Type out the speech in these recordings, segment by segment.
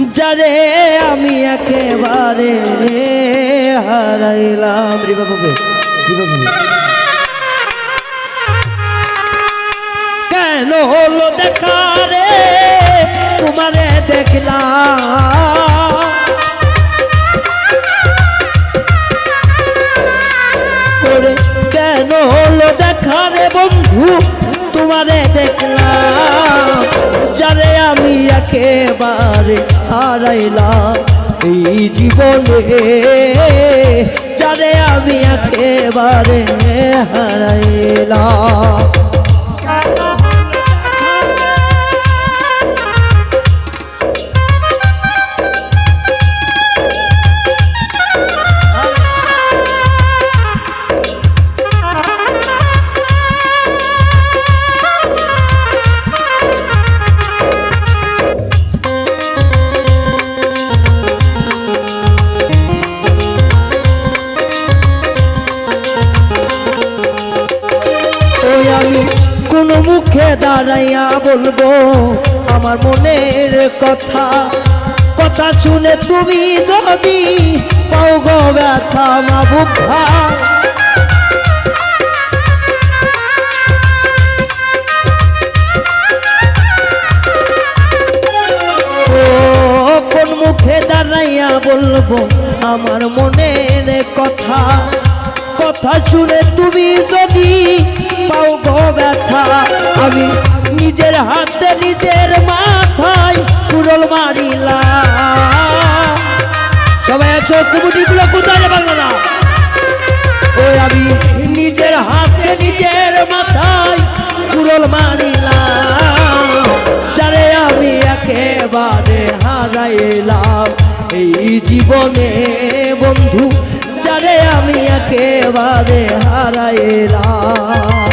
যারে আমি একেবারে হারাইলাম। কেন হলো দেখা রে? তোমারে হারাইলাম এই জীবনে যারে আমি একেবারে হারাইলাম কোন মুখে দাঁড়াইয়া বলব, আমার মনের কথা। কথা শুনে তুমি যদি ব্যথা মা কোন মুখে দাঁড়াইয়া বলব, আমার মনের কথা। কথা শুনে তুমি যদি নিজের হাতে নিজের মাথায় কুরল মারিলাম সবাই একশো কুমুটি গুলো কোথায় বাংলা ওই আমি নিজের হাতে নিজের মাথায় কুরল মারিলাম যারে আমি একেবারে হারাইলাম এই জীবনে, বন্ধু, যারে আমি একেবারে হারাইলাম।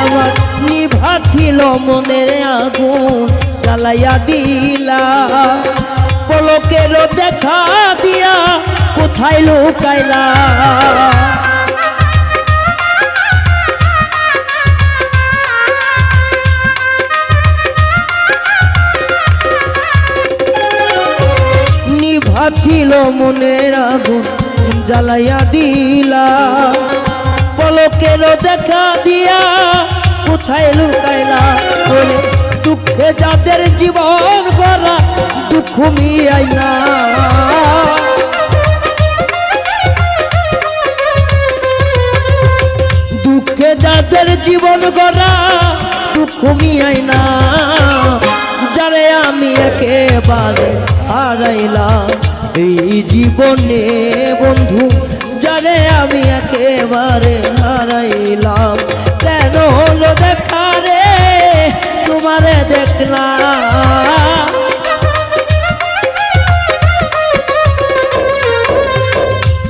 আমার নিভা ছিল মনের আগুন, জ্বালাইয়া দিলা। পলকের দেখা দিয়া কোথায় লুকাইলা? ছিল মনের আগুন, জ্বালাইয়া দিলা। পলকের দেখা দিয়া কোথায় লুকাইলা বলে দুঃখে যাদের জীবন করা দুঃখ মিয়াইলা। দুঃখে যাদের জীবন গড়া দুঃখ মিয়াই না যারে আমি একেবারে হারাইলাম এই জীবনে বন্ধু, যারে আমি একেবারে দেখলাম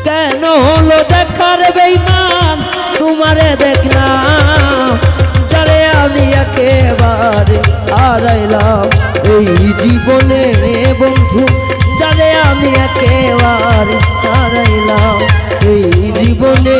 কেন হলো দেখার বেইমান তোমারে দেখলাম, যারে আমি একেবারে হারাইলাম। এই জীবনে বন্ধু, যারে আমি একেবারে হারাইলাম। এই জীবনে